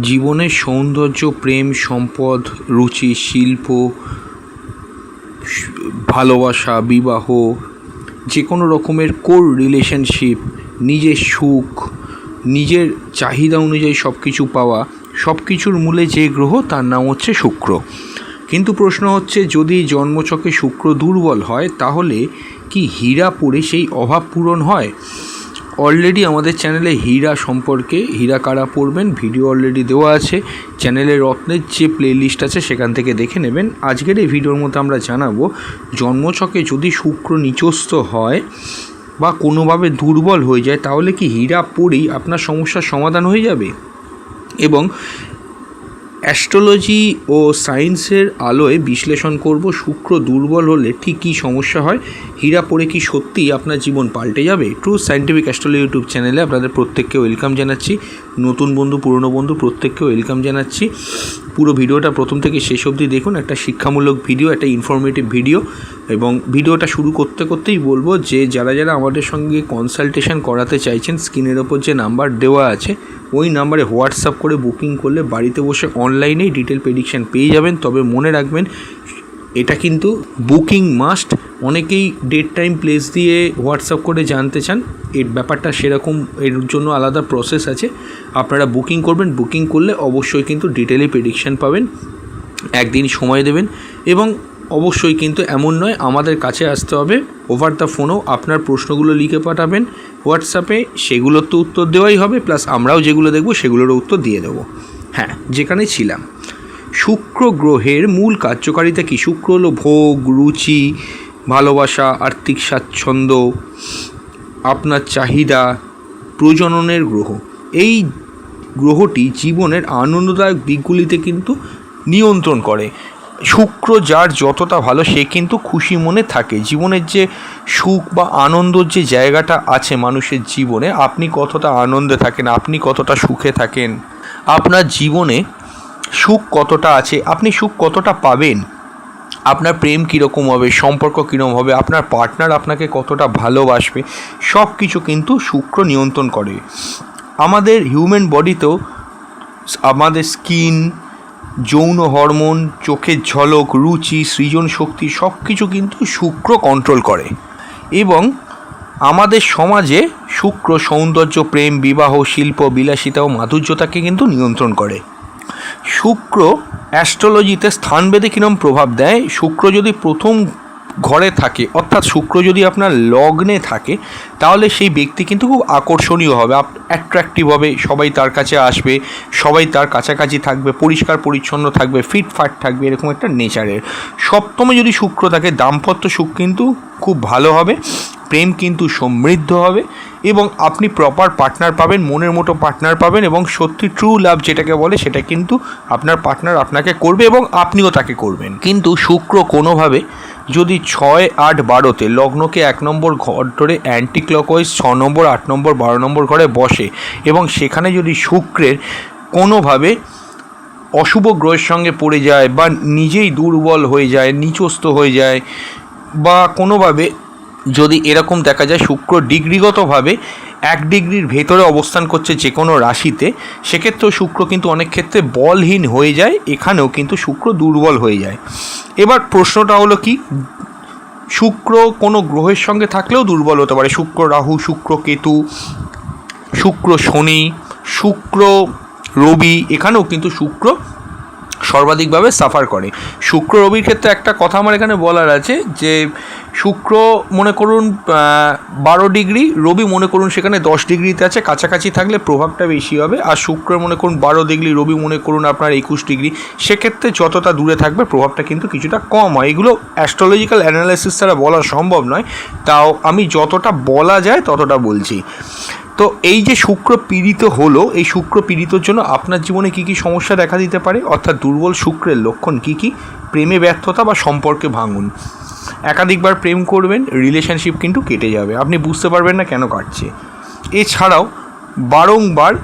জীবনের সৌন্দর্য, প্রেম, সম্পদ, রুচি, শিল্প, ভালোবাসা, বিবাহ যে কোনো রকমের কোর রিলেশনশিপ নিজের সুখ, নিজের চাহিদা অনুযায়ী সব কিছু পাওয়া সব কিছুর মূলে যে গ্রহ তার নাম হচ্ছে শুক্র। কিন্তু প্রশ্ন হচ্ছে, যদি জন্মচকে শুক্র দুর্বল হয়, তাহলে কি হীরা পড়ে সেই অভাব পূরণ হয়? অলরেডি আমাদের চ্যানেলে হীরা সম্পর্কে, হীরা কারা পড়বেন ভিডিও অলরেডি দেওয়া আছে। চ্যানেলে রত্নের যে প্লেলিস্ট আছে, সেখান থেকে দেখে নেবেন। আজকের এই ভিডিওর মধ্যে আমরা জানাব জন্মচকে যদি শুক্র নিচস্ত হয় বা কোনোভাবে দুর্বল হয়ে যায়, তাহলে কি হীরা পড়েই আপনার সমস্যার সমাধান হয়ে যাবে? এবং অ্যাস্ট্রোলজি ও সায়েন্সের আলোয় বিশ্লেষণ করব শুক্র দুর্বল হলে ঠিক কী সমস্যা হয়? হীরা পড়ে কি সত্যিই আপনার জীবন পাল্টে যাবে? ট্রু সায়েন্টিফিক অ্যাস্ট্রোলজি ইউটিউব চ্যানেলে আপনাদের প্রত্যেককে ওয়েলকাম জানাচ্ছি। নতুন বন্ধু, পুরনো বন্ধু, প্রত্যেককে ওয়েলকাম জানাচ্ছি। পুরো ভিডিওটা প্রথম থেকে শেষ অবধি দেখুন। একটা শিক্ষামূলক ভিডিও একটা ইনফরমেটিভ ভিডিও এবং ভিডিওটা শুরু করতে করতেই বলব যে যারা যারা আমাদের সঙ্গে কনসালটেশন করাতে চাইছেন স্ক্রিনের ওপর যে নাম্বার দেওয়া আছে, ওই নাম্বারে হোয়াটসঅ্যাপ করে বুকিং করলে বাড়িতে বসে অনলাইনেই ডিটেল প্রেডিকশান পেয়ে যাবেন। তবে মনে রাখবেন, এটা কিন্তু বুকিং মাস্ট অনেকেই ডেট টাইম প্লেস দিয়ে হোয়াটসঅ্যাপ করে জানতে চান। এর ব্যাপারটা সেরকম, এর জন্য আলাদা প্রসেস আছে। আপনারা বুকিং করবেন বুকিং করলে অবশ্যই কিন্তু ডিটেলে প্রেডিকশান পাবেন। একদিন সময় দেবেন এবং অবশ্যই কিন্তু এমন নয়, আমাদের কাছে আসতে হবে। ওভার দ্য ফোনও আপনার প্রশ্নগুলো লিখে পাঠাবেন। হোয়াটসঅ্যাপে সেগুলোর তো উত্তর দেওয়াই হবে প্লাস আমরাও যেগুলো দেখব সেগুলোরও উত্তর দিয়ে দেবো। হ্যাঁ যেখানে ছিলাম। শুক্র গ্রহের মূল কার্যকারিতা কি? শুক্র হলো ভোগ, রুচি, ভালোবাসা, আর্থিক স্বাচ্ছন্দ্য, আপনার চাহিদা, প্রজননের গ্রহ। এই গ্রহটি জীবনের আনন্দদায়ক দিকগুলিতে কিন্তু নিয়ন্ত্রণ করে। শুক্র যার যতটা ভালো, সে কিন্তু খুশি মনে থাকে। জীবনের যে সুখ বা আনন্দর যে জায়গাটা আছে মানুষের জীবনে, আপনি কতটা আনন্দে থাকেন, আপনি কতটা সুখে থাকেন, আপনার জীবনে সুখ কতটা আছে, আপনি সুখ কতটা পাবেন, আপনার প্রেম কীরকম হবে, সম্পর্ক কীরকম হবে, আপনার পার্টনার আপনাকে কতটা ভালোবাসবে সব কিছু কিন্তু শুক্র নিয়ন্ত্রণ করে। আমাদের হিউম্যান বডিতেও আমাদের স্কিন যৌন হরমোন, চোখের ঝলক, রুচি সৃজন শক্তি সব কিছু কিন্তু শুক্র কন্ট্রোল করে। এবং আমাদের সমাজে শুক্র সৌন্দর্য, প্রেম, বিবাহ, শিল্প, বিলাসিতা ও মাধুর্যতাকে কিন্তু নিয়ন্ত্রণ করে। শুক্র অ্যাস্ট্রোলজিতে স্থানভেদে কীরকম প্রভাব দেয়? শুক্র যদি প্রথম ঘরে থাকে, অর্থাৎ শুক্র যদি আপনার লগ্নে থাকে তাহলে সেই ব্যক্তি কিন্তু খুব আকর্ষণীয় হবে। অ্যাট্রাক্টিভ হবে, সবাই তার কাছে আসবে, সবাই তার কাছাকাছি থাকবে, পরিষ্কার, পরিচ্ছন্ন থাকবে ফিটফাট থাকবে, এরকম একটা নেচারের। সপ্তমে যদি শুক্র থাকে, দাম্পত্য সুখ কিন্তু খুব ভালো হবে, প্রেম কিন্তু সমৃদ্ধ হবে এবং আপনি প্রপার পার্টনার পাবেন, মনের মতো পার্টনার পাবেন এবং সত্যি ট্রু লাভ যেটাকে বলে, সেটা কিন্তু আপনার পার্টনার আপনাকে করবে এবং আপনিও তাকে করবেন। কিন্তু শুক্র কোনোভাবে যদি ছয়, আট, বারোতে লগ্নকে এক নম্বর ঘর ধরে অ্যান্টি ক্লকওয়াইজ ছ নম্বর, আট নম্বর, বারো নম্বর ঘরে বসে এবং সেখানে যদি শুক্রের কোনোভাবে অশুভ গ্রহের সঙ্গে পড়ে যায় বা নিজেই দুর্বল হয়ে যায় নিচস্ত হয়ে যায় বা কোনোভাবে যদি এরকম দেখা যায় শুক্র ডিগ্রিগতভাবে এক ডিগ্রির ভেতরে অবস্থান করছে যে কোনো রাশিতে, সেক্ষেত্রেও শুক্র কিন্তু অনেক ক্ষেত্রে বলহীন হয়ে যায়, এখানেও কিন্তু শুক্র দুর্বল হয়ে যায়। এবার প্রশ্নটা হলো কি? শুক্র কোনো গ্রহের সঙ্গে থাকলেও দুর্বল হতে পারে। শুক্র রাহু, শুক্র কেতু, শুক্র শনি, শুক্র রবি, এখানেও কিন্তু শুক্র সর্বাধিকভাবে সাফার করে। শুক্র রবির ক্ষেত্রে একটা কথা আমার এখানে বলার আছে যে, শুক্র মনে করুন বারো ডিগ্রি, রবি মনে করুন সেখানে দশ ডিগ্রিতে আছে, কাছাকাছি থাকলে প্রভাবটা বেশি হবে। আর শুক্র মনে করুন, বারো ডিগ্রি, রবি মনে করুন আপনার একুশ ডিগ্রি, সেক্ষেত্রে যতটা দূরে থাকবে প্রভাবটা কিন্তু কিছুটা কম হয়। এগুলো অ্যাস্ট্রোলজিক্যাল অ্যানালাইসিস ছাড়া বলা সম্ভব নয়, তাও আমি যতটা বলা যায় ততটা বলছি। তো এই যে শুক্র পীড়িত হলো, এই শুক্র পীড়িতর জন্য আপনার জীবনে কী কী সমস্যা দেখা দিতে পারে? অর্থাৎ দুর্বল শুক্রের লক্ষণ কী কী? প্রেমে ব্যর্থতা বা সম্পর্কে ভাঙুন। একাধিকবার প্রেম করবেন রিলেশনশিপ কিন্তু কেটে যাবে। আপনি বুঝতে পারবেন না কেন কাটছে। এছাড়াও বারংবার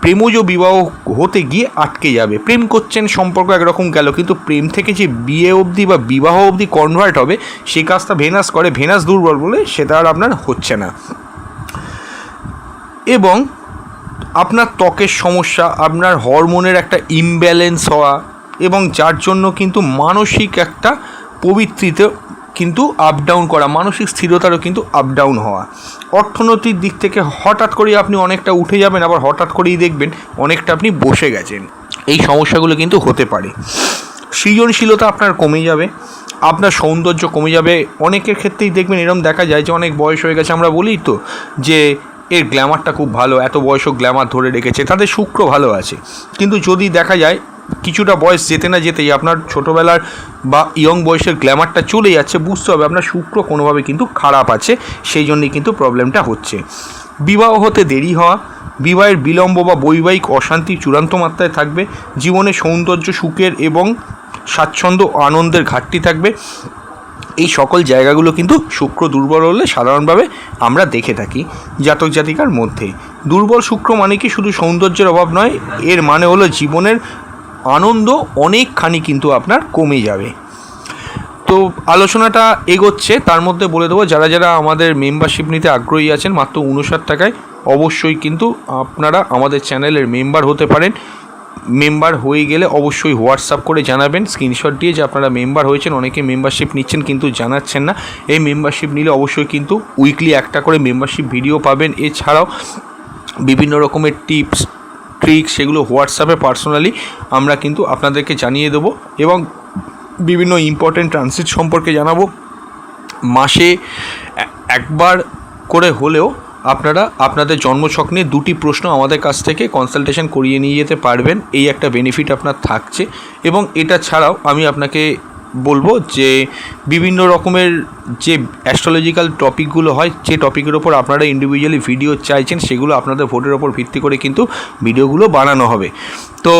প্রেমজ বিবাহ হতে গিয়ে আটকে যাবে। প্রেম করছেন, সম্পর্ক একরকম গেল, কিন্তু প্রেম থেকে যে বিয়ে অবধি বা বিবাহ অবধি কনভার্ট হবে সেই কাজটা ভেনাস করে। ভেনাস দুর্বল বলে সেটা আর আপনার হচ্ছে না। এবং আপনার ত্বকের সমস্যা, আপনার হরমোনের একটা ইমব্যালেন্স হওয়া এবং যার জন্য কিন্তু মানসিক একটা পবিত্রিতে কিন্তু আপ ডাউন করা, মানসিক স্থিরতারও কিন্তু আপ ডাউন হওয়া। অর্থনৈতিক দিক থেকে হঠাৎ করেই আপনি অনেকটা উঠে যাবেন, আবার হঠাৎ করেই দেখবেন অনেকটা আপনি বসে গেছেন। এই সমস্যাগুলো কিন্তু হতে পারে। সৃজনশীলতা আপনার কমে যাবে, আপনার সৌন্দর্য কমে যাবে। অনেকের ক্ষেত্রেই দেখবেন এরকম দেখা যায় যে অনেক বয়স হয়ে গেছে, আমরা বলি তো, যে এর গ্ল্যামারটা খুব ভালো, এত বয়সও গ্ল্যামার ধরে রেখেছে তাদের শুক্র ভালো আছে। কিন্তু যদি দেখা যায়, কিছুটা বয়স যেতে না যেতেই আপনার ছোটোবেলার বা ইয়ং বয়সের গ্ল্যামারটা চলে যাচ্ছে, বুঝতে হবে আপনার শুক্র কোনোভাবে কিন্তু খারাপ আছে, সেই জন্যই কিন্তু প্রবলেমটা হচ্ছে। বিবাহ হতে দেরি হওয়া, বিবাহের বিলম্ব বা বৈবাহিক অশান্তি চূড়ান্ত মাত্রায় থাকবে, জীবনে সৌন্দর্য, সুখের এবং স্বাচ্ছন্দ্য আনন্দের ঘাটতি থাকবে। এই সকল জায়গাগুলো কিন্তু শুক্র দুর্বল হলে সাধারণভাবে আমরা দেখে থাকি জাতক জাতিকার মধ্যে। দুর্বল শুক্র মানে কি? শুধু সৌন্দর্যের অভাব নয়, এর মানে হলো জীবনের আনন্দ অনেকখানি কিন্তু আপনার কমে যাবে। তো আলোচনাটা এগোচ্ছে, তার মধ্যে বলে দেবো, যারা যারা আমাদের মেম্বারশিপ নিতে আগ্রহী আছেন মাত্র উনষাট টাকায়, অবশ্যই কিন্তু আপনারা আমাদের চ্যানেলের মেম্বার হতে পারেন। মেম্বার হয়ে গেলে অবশ্যই হোয়াটসঅ্যাপ করে জানাবেন। স্ক্রিনশট দিয়ে যে আপনারা মেম্বার হয়েছেন, অনেকে মেম্বারশিপ নিচ্ছেন কিন্তু জানাচ্ছেন না। এই মেম্বারশিপ নিলে অবশ্যই কিন্তু উইকলি একটা করে মেম্বারশিপ ভিডিও পাবেন। এছাড়াও বিভিন্ন রকমের টিপস ট্রিক্স সেগুলো হোয়াটসঅ্যাপে পার্সোনালি আমরা কিন্তু আপনাদেরকে জানিয়ে দেবো এবং বিভিন্ন ইম্পর্টেন্ট ট্রানজিট সম্পর্কে জানাব। মাসে একবার করে হলেও আপনারা আপনাদের জন্মছক নিয়ে দুটি প্রশ্ন আমাদের কাছ থেকে কনসালটেশন করিয়ে নিয়ে যেতে পারবেন। এই একটা বেনিফিট আপনার থাকছে এবং এটা ছাড়াও আমি আপনাকে বলব যে বিভিন্ন রকমের যে অ্যাস্ট্রোলজিক্যাল টপিকগুলো হয় যে টপিকের ওপর আপনারা ইন্ডিভিজুয়ালি ভিডিও চাইছেন, সেগুলো আপনাদের ভোটের ওপর ভিত্তি করে কিন্তু ভিডিওগুলো বানানো হবে। তো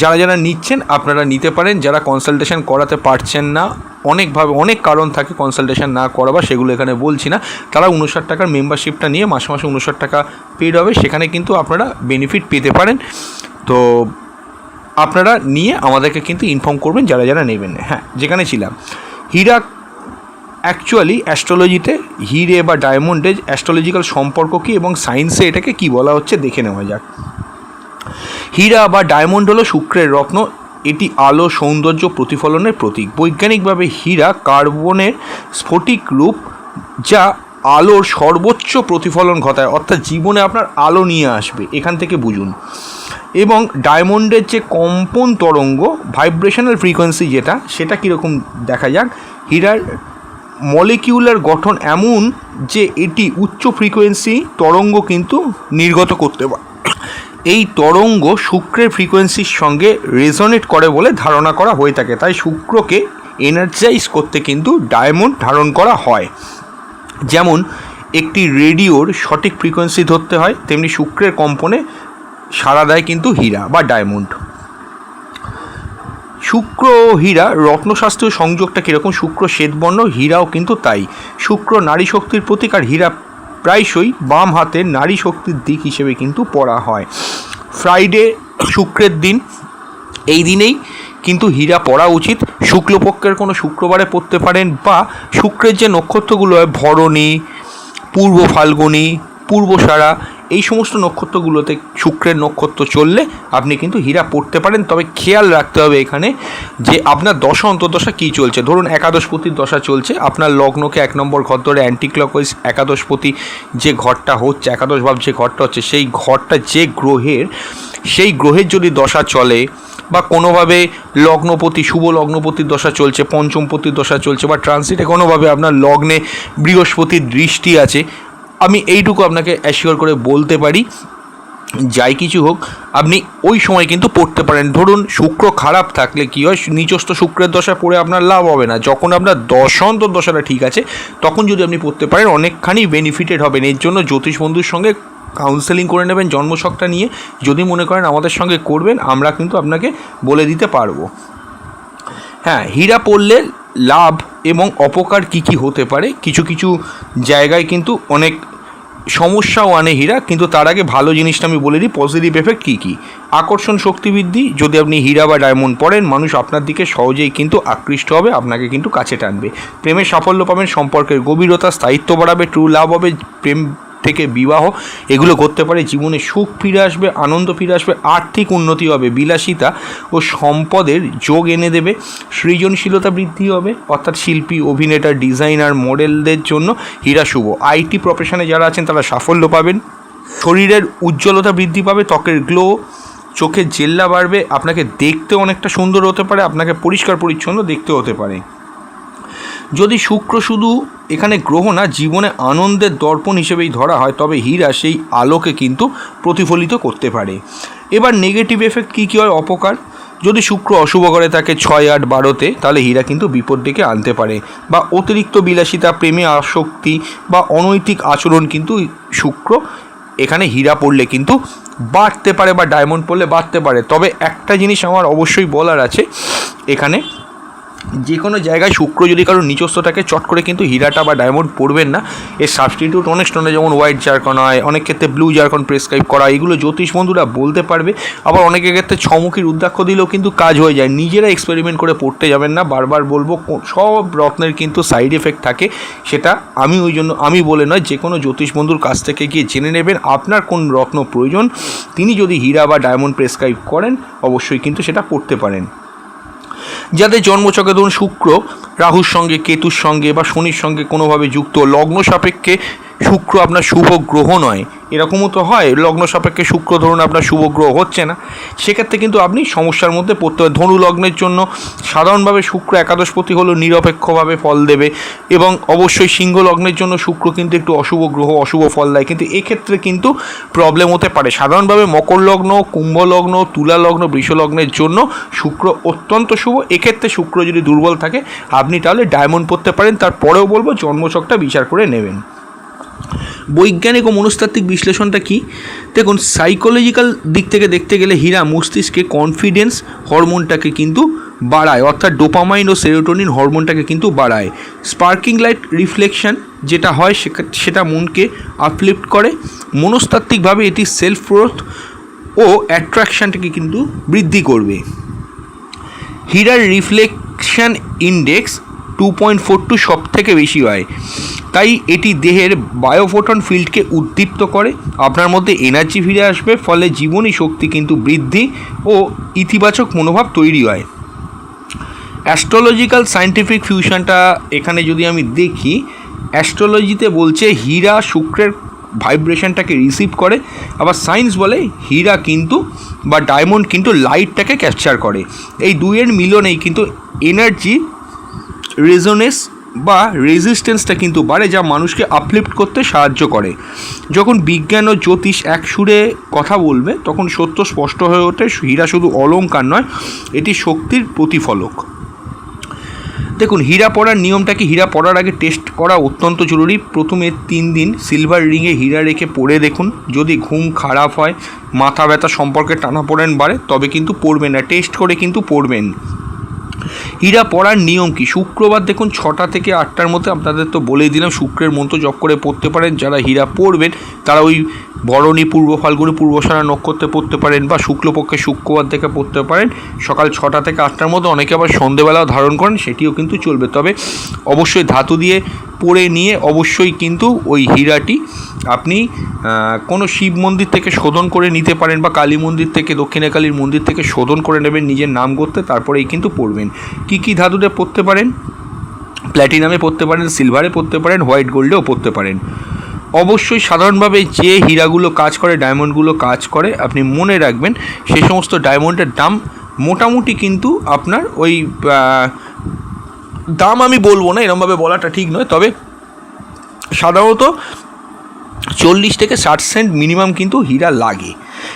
যারা যারা নিচ্ছেন, আপনারা নিতে পারেন। যারা কনসালটেশন করাতে পারছেন না, অনেকভাবে অনেক কারণ থাকে কনসালটেশন না করাবার, সেগুলো এখানে বলছি না। তারা উনষাট টাকার মেম্বারশিপটা নিয়ে মাসে মাসে উনষাট টাকা পেড হবে, সেখানে কিন্তু আপনারা বেনিফিট পেতে পারেন। তো আপনারা নিয়ে আমাদেরকে কিন্তু ইনফর্ম করবেন, যারা যারা নেবেন। হ্যাঁ যেখানে ছিলাম। হীরা অ্যাকচুয়ালি অ্যাস্ট্রোলজিতে হিরে বা ডায়মন্ডের অ্যাস্ট্রোলজিক্যাল সম্পর্ক কী এবং সায়েন্সে এটাকে কি বলা হচ্ছে দেখে নেওয়া যাক। হীরা বা ডায়মন্ড হলো শুক্রের রত্ন। এটি আলো, সৌন্দর্য, প্রতিফলনের প্রতীক। বৈজ্ঞানিকভাবে হীরা কার্বনের স্ফটিক রূপ যা আলোর সর্বোচ্চ প্রতিফলন ঘটায়। অর্থাৎ জীবনে আপনার আলো নিয়ে আসবে। এখান থেকে বুঝুন। এবং ডায়মন্ডের যে কম্পন তরঙ্গ ভাইব্রেশনাল ফ্রিকোয়েন্সি যেটা, সেটা কীরকম দেখা যাক। হীরার মলিকিউলার গঠন এমন যে এটি উচ্চ ফ্রিকোয়েন্সি তরঙ্গ কিন্তু নির্গত করতে পারে। এই তরঙ্গ শুক্রের ফ্রিকোয়েন্সির সঙ্গে রেজনেট করে বলে ধারণা করা হয়ে থাকে। তাই শুক্রকে এনার্জাইজ করতে কিন্তু ডায়মন্ড ধারণ করা হয়। যেমন, একটি রেডিওর সঠিক ফ্রিকোয়েন্সি ধরতে হয়, তেমনি শুক্রের কম্পনে সাড়া দেয় কিন্তু হীরা বা ডায়মন্ড। শুক্র ও হীরা রত্নশাস্ত্রীয় সংযোগটা কীরকম? শুক্র শ্বেতবর্ণ, হীরাও কিন্তু তাই। শুক্র নারী শক্তির প্রতীক আর হীরা প্রায়শই বাম হাতের নারী শক্তির দিক হিসেবে কিন্তু পড়া হয়। ফ্রাইডে শুক্রের দিন, এই দিনেই কিন্তু হীরা পড়া উচিত। শুক্লপক্ষের কোনো শুক্রবারে পড়তে পারেন বা শুক্রের যে নক্ষত্রগুলো হয়, ভরণী, পূর্ব ফাল্গুনী পূর্বসারা এই সমস্ত নক্ষত্রগুলোতে শুক্রের নক্ষত্র চললে আপনি কিন্তু হীরা পড়তে পারেন। তবে খেয়াল রাখতে হবে এখানে যে আপনার দশা, অন্তর্দশা কী চলছে? ধরুন একাদশপতির দশা চলছে, আপনার লগ্নকে এক নম্বর ঘর ধরে অ্যান্টি ক্লকওয়াইজ একাদশপতি যে ঘরটা হচ্ছে, একাদশ ভাব যে ঘরটা হচ্ছে, সেই ঘরটা যে গ্রহের, সেই গ্রহের যদি দশা চলে বা কোনোভাবে লগ্নপতি, শুভ লগ্নপতির দশা চলছে, পঞ্চমপতির দশা চলছে বা ট্রানজিটে কোনোভাবে আপনার লগ্নে বৃহস্পতির দৃষ্টি আছে আমি এইটুকু আপনাকে অ্যাসিওর করে বলতে পারি, যাই কিছু হোক, আপনি ওই সময় কিন্তু পড়তে পারেন। ধরুন, শুক্র খারাপ থাকলে কী হয়? নিচস্থ শুক্রের দশা পড়ে আপনার লাভ হবে না। যখন আপনার দশান্তর দশাটা ঠিক আছে, তখন যদি আপনি পড়তে পারেন, অনেকখানি বেনিফিটেড হবেন। এর জন্য জ্যোতিষ বন্ধুর সঙ্গে কাউন্সেলিং করে নেবেন জন্মছকটা নিয়ে। যদি মনে করেন আমাদের সঙ্গে করবেন, আমরা কিন্তু আপনাকে বলে দিতে পারব। হ্যাঁ হীরা পড়লে লাভ এবং অপকার কি কি হতে পারে? কিছু কিছু জায়গায় কিন্তু অনেক সমস্যাও আনে হীরা, কিন্তু তার আগে ভালো জিনিসটা আমি বলে দিই পজিটিভ এফেক্ট কী কী? আকর্ষণ শক্তিবৃদ্ধি যদি আপনি হীরা বা ডায়মন্ড পড়েন মানুষ আপনার দিকে সহজেই কিন্তু আকৃষ্ট হবে, আপনাকে কিন্তু কাছে টানবে। প্রেমের সাফল্য পাবেন, সম্পর্কের গভীরতা, স্থায়িত্ব বাড়াবে ট্রু লাভ হবে, প্রেম থেকে বিবাহ, এগুলো করতে পারে, জীবনে সুখ ফিরে আসবে, আনন্দ ফিরে আসবে, আর্থিক উন্নতি হবে, বিলাসিতা ও সম্পদের যোগ এনে দেবে, সৃজনশীলতা বৃদ্ধি হবে, অর্থাৎ শিল্পী, অভিনেতা, ডিজাইনার, মডেলদের জন্য হীরা শুভ। আইটি প্রফেশনে যারা আছেন, তারা সাফল্য পাবেন। শরীরের উজ্জ্বলতা বৃদ্ধি পাবে, ত্বকের গ্লো চোখের জেল্লা বাড়বে, আপনাকে দেখতে অনেকটা সুন্দর হতে পারে, আপনাকে পরিষ্কার পরিচ্ছন্ন দেখতে হতে পারে। যদি শুক্র শুধু এখানে গ্রহ না, জীবনে আনন্দের দর্পণ হিসেবেই ধরা হয়, তবে হীরা সেই আলোকে কিন্তু প্রতিফলিত করতে পারে। এবার নেগেটিভ এফেক্ট কী কী হয়? অপকার। যদি শুক্র অশুভ করে থাকে ছয়, আট বারোতে তাহলে হীরা কিন্তু বিপদ ডেকে আনতে পারে। বা অতিরিক্ত বিলাসিতা, প্রেমে আসক্তি বা অনৈতিক আচরণ কিন্তু শুক্র এখানে হীরা পড়লে কিন্তু বাড়তে পারে বা ডায়মন্ড পড়লে বাড়তে পারে। তবে একটা জিনিস আমার অবশ্যই বলার আছে, এখানে যে কোনো জায়গায় শুক্র যদি কারোর নিজস্ব থাকে, চট করে কিন্তু হীরাটা বা ডায়মন্ড পড়বেন না। এর সাবস্টিটিউট অনেক স্টোনে যেমন হোয়াইট জারকন হয়, অনেক ক্ষেত্রে ব্লু জারকন প্রেসক্রাইব করা এগুলো জ্যোতিষ বন্ধুরা বলতে পারবে। আবার অনেকের ক্ষেত্রে ছমুখীর উদ্রাক্ষ দিলেও কিন্তু কাজ হয়ে যায়। নিজেরা এক্সপেরিমেন্ট করে পড়তে যাবেন না। বারবার বলব সব রত্নের কিন্তু সাইড এফেক্ট থাকে। সেটা আমি ওই জন্য, আমি বলে নয় যে কোনো জ্যোতিষ বন্ধুর কাছ থেকে গিয়ে জেনে নেবেন আপনার কোন রত্ন প্রয়োজন। তিনি যদি হীরা বা ডায়মন্ড প্রেসক্রাইব করেন, অবশ্যই কিন্তু সেটা পড়তে পারেন। যাদের জন্মচকে ধরুন শুক্র, রাহুর সঙ্গে, কেতুর সঙ্গে বা শনির সঙ্গে কোনোভাবে যুক্ত, লগ্ন সাপেক্ষে শুক্র আপনার শুভ গ্রহ নয়, এরকমও তো হয়, লগ্ন সাপেক্ষে শুক্র ধরুন আপনার শুভ গ্রহ হচ্ছে না, সেক্ষেত্রে কিন্তু আপনি সমস্যার মধ্যে পড়তে হবে ধনু লগ্নের জন্য সাধারণভাবে শুক্র একাদশপতি হলো, নিরপেক্ষভাবে ফল দেবে এবং অবশ্যই সিংহ লগ্নের জন্য শুক্র কিন্তু একটু অশুভ গ্রহ, অশুভ ফল দেয়। কিন্তু এক্ষেত্রে কিন্তু প্রবলেম হতে পারে। সাধারণভাবে মকর লগ্ন, কুম্ভ লগ্ন, তুলা লগ্ন, বৃষ লগ্নের জন্য শুক্র অত্যন্ত শুভ। এক্ষেত্রে শুক্র যদি দুর্বল থাকে, আপনি তাহলে ডায়মন্ড পড়তে পারেন, তারপরেও বলব জন্মছকটা বিচার করে নেবেন। বৈজ্ঞানিক ও মনস্তাত্ত্বিক বিশ্লেষণটা কি? দেখুন সাইকোলজিক্যাল দিক থেকে দেখতে গেলে হীরা মস্তিষ্কে কনফিডেন্স হরমোনটাকে কিন্তু বাড়ায়, অর্থাৎ ডোপামাইন ও সেরোটোনিন হরমোনটাকে কিন্তু বাড়ায়। স্পার্কিং লাইট রিফ্লেকশন যেটা হয় সেটা মনকে আপলিফ্ট করে। মনস্তাত্ত্বিকভাবে এটি সেলফ গ্রোথ ও অ্যাট্রাকশানটাকে কিন্তু বৃদ্ধি করবে। হীরার reflection index two point four two সব থেকে বেশি হয়। তাই এটি দেহের বায়োফোটন ফিল্ডকে উদ্দীপ্ত করে। আপনার মধ্যে এনার্জি ফিরে আসবে, ফলে জীবনী শক্তি কিন্তু বৃদ্ধি ও ইতিবাচক মনোভাব তৈরি হয়। অ্যাস্ট্রোলজিক্যাল সায়েন্টিফিক ফিউশনটা এখানে যদি আমি দেখি অ্যাস্ট্রোলজিতে বলছে হীরা শুক্রের ভাইব্রেশনটাকে রিসিভ করে। আবার সায়েন্স বলে হীরা কিন্তু বা ডায়মন্ড কিন্তু লাইটটাকে ক্যাপচার করে। এই দুইয়ের মিলনেই কিন্তু এনার্জি রেজোনেস বা রেজিস্ট্যান্সটা কিন্তু বাড়ে যা মানুষকে আপলিফ্ট করতে সাহায্য করে। যখন বিজ্ঞান ও জ্যোতিষ এক সুরে কথা বলবে, তখন সত্য স্পষ্ট হয়ে ওঠে, হীরা শুধু অলঙ্কার নয়, এটি শক্তির প্রতিফলক। দেখুন, হীরা পড়ার নিয়মটা কি? হীরা পড়ার আগে টেস্ট করা অত্যন্ত জরুরি। প্রথমে তিন দিন সিলভার রিংয়ে হীরা রেখে পড়ে দেখুন। যদি ঘুম খারাপ হয়, মাথা ব্যথা সম্পর্কে টানাপোড়েন বাড়ে, তবে কিন্তু পড়বেন না। টেস্ট করে কিন্তু পড়বেন। হীরা পড়ার নিয়ম কি? শুক্রবার দেখুন ছটা থেকে আটটার মধ্যে আপনাদের তো বলেই দিলাম, শুক্রের মন্ত্র জপ করে পড়তে পারেন। যারা হীরা পড়বেন, তারা ওই বরণী, পূর্ব ফাল্গুনি পূর্বসারা নক্ষত্রে পড়তে পারেন বা শুক্লপক্ষে শুক্রবার থেকে পড়তে পারেন। সকাল ছটা থেকে আটটার মধ্যে অনেকে আবার সন্ধেবেলাও ধারণ করেন, সেটিও কিন্তু চলবে। তবে অবশ্যই ধাতু দিয়ে পড়ে নিয়ে অবশ্যই কিন্তু ওই হীরাটি আপনি কোনো শিব মন্দির থেকে শোধন করে নিতে পারেন বা কালী মন্দির থেকে, দক্ষিণে কালীর মন্দির থেকে শোধন করে নেবেন নিজের নাম করতে, তারপরেই কিন্তু পড়বেন। কি কি ধাতুতে পড়তে পারেন? প্ল্যাটিনামে পড়তে পারেন, সিলভারে পড়তে পারেন, হোয়াইট গোল্ডেও পড়তে পারেন। অবশ্যই সাধারণভাবে যে হীরাগুলো কাজ করে, ডায়মন্ডগুলো কাজ করে, আপনি মনে রাখবেন সেই সমস্ত ডায়মন্ডের দাম মোটামুটি কিন্তু আপনার ওই দাম আমি বলব না, এরমভাবে বলাটা ঠিক নয়, তবে সাধারণত চল্লিশ থেকে ষাট সেন্ট মিনিমাম কিন্তু হীরা লাগে।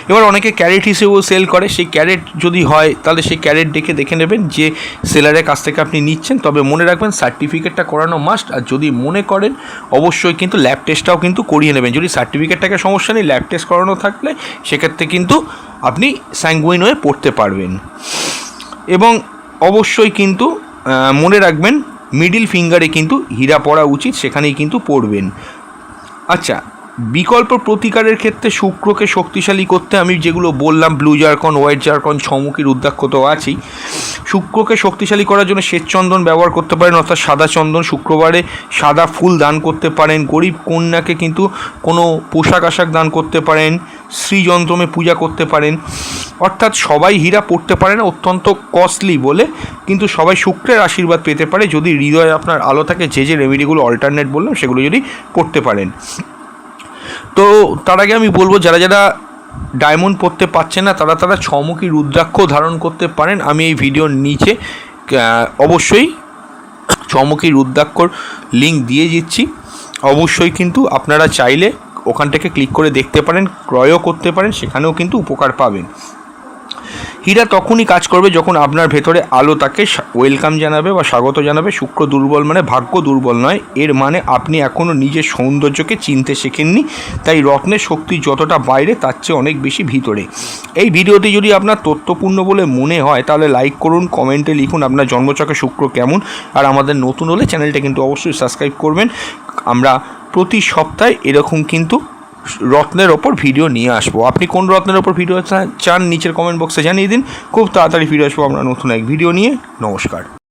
এবার অনেকে ক্যারেট হিসেবেও সেল করে, সেই ক্যারেট যদি হয়, তাহলে সেই ক্যারেট দেখে দেখে নেবেন যে সেলারের কাছ থেকে আপনি নিচ্ছেন, তবে মনে রাখবেন সার্টিফিকেটটা করানো মাস্ট আর যদি মনে করেন, অবশ্যই কিন্তু ল্যাব টেস্টটাও কিন্তু করিয়ে নেবেন। যদি সার্টিফিকেটটাকে সমস্যা নেই ল্যাব টেস্ট করানো থাকলে সেক্ষেত্রে কিন্তু আপনি স্যাঙ্গুইন হয়ে পড়তে পারবেন। এবং অবশ্যই কিন্তু মনে রাখবেন মিডিল ফিঙ্গারে কিন্তু হীরা পড়া উচিত সেখানেই কিন্তু পড়বেন। আচ্ছা বিকল্প প্রতিকারের ক্ষেত্রে শুক্রকে শক্তিশালী করতে আমি যেগুলো বললাম ব্লু জারকন হোয়াইট জারকন ছমুকি রুদ্রাক্ষ তো আছেই। শুক্রকে শক্তিশালী করার জন্য শ্বেত চন্দন ব্যবহার করতে পারেন, অর্থাৎ সাদা চন্দন শুক্রবারে সাদা ফুল দান করতে পারেন, গরিব কন্যাকে কিন্তু কোনো পোশাক আশাক দান করতে পারেন, শ্রীযন্ত্রমে পূজা করতে পারেন। অর্থাৎ সবাই হীরা পড়তে পারে না, অত্যন্ত কস্টলি বলে, কিন্তু সবাই শুক্রের আশীর্বাদ পেতে পারে যদি হৃদয় আপনার আলো থাকে, যে যে রেমেডিগুলো অল্টারনেট বললাম, সেগুলো যদি পড়তে পারেন। তো তার আগে আমি বলব, যারা যারা ডায়মন্ড পরতে পারছে না, তারা তারা ছমুখী রুদ্রাক্ষ ধারণ করতে পারেন। আমি এই ভিডিওর নিচে অবশ্যই ছমুখী রুদ্রাক্ষর লিঙ্ক দিয়ে দিচ্ছি। অবশ্যই কিন্তু আপনারা চাইলে ওখান থেকে ক্লিক করে দেখতে পারেন, ক্রয়ও করতে পারেন, সেখানেও কিন্তু উপকার পাবেন। হীরা তখনই কাজ করবে যখন আপনার ভেতরে আলো তাকে ওয়েলকাম জানাবে বা স্বাগত জানাবে। শুক্র দুর্বল মানে ভাগ্য দুর্বল নয়। এর মানে আপনি এখনও নিজের সৌন্দর্যকে চিনতে শেখেননি। তাই রত্নের শক্তি যতটা বাইরে, তার চেয়ে অনেক বেশি ভিতরে। এই ভিডিওটি যদি আপনার তথ্যপূর্ণ বলে মনে হয়, তাহলে লাইক করুন কমেন্টে লিখুন আপনার জন্মচকে শুক্র কেমন। আর আমাদের নতুন হলে চ্যানেলটা কিন্তু অবশ্যই সাবস্ক্রাইব করবেন। আমরা প্রতি সপ্তাহে এরকম কিন্তু রত্নের ওপর ভিডিও নিয়ে আসব। আপনি কোন রত্নের ওপর ভিডিও চান নিচের কমেন্ট বক্সে জানিয়ে দিন। খুব তাড়াতাড়ি ফিরে আসব আমরা নতুন এক ভিডিও নিয়ে। নমস্কার।